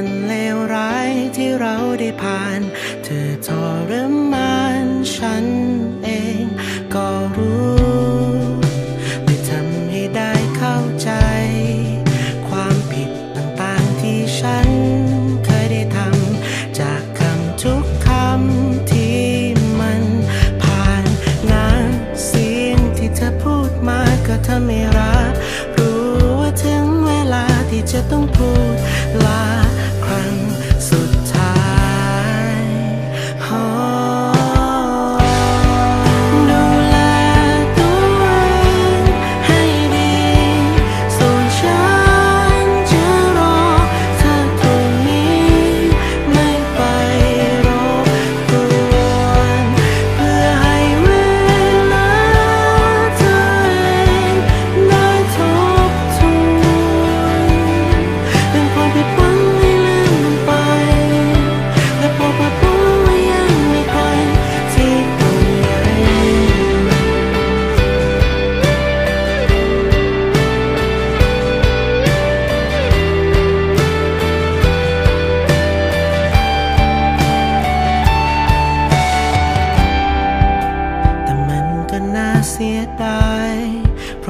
ันเลวร้ายที่เราได้ผ่าน เธอทรมานฉันเองก็รู้ไม่ทำให้ได้เข้าใจ ความผิดต่างๆที่ฉันเคยได้ทำจากคำทุกคำที่มันผ่านงานสียงที่เธอพูดมาก็เธอไม่รัก จะต้องพูดลาครั้ง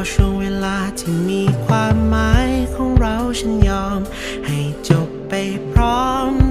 ราะช่วงเวลาที่มีความหมายของเราฉันยอม ให้จบไปพร้อม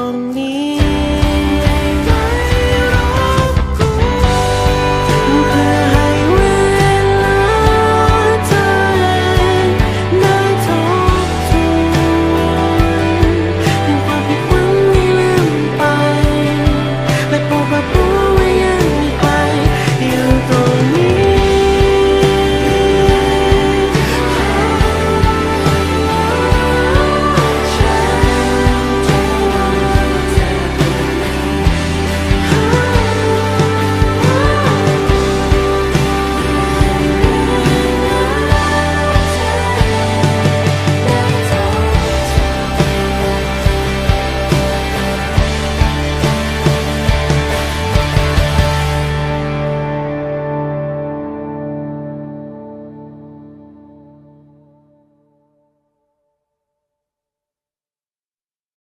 only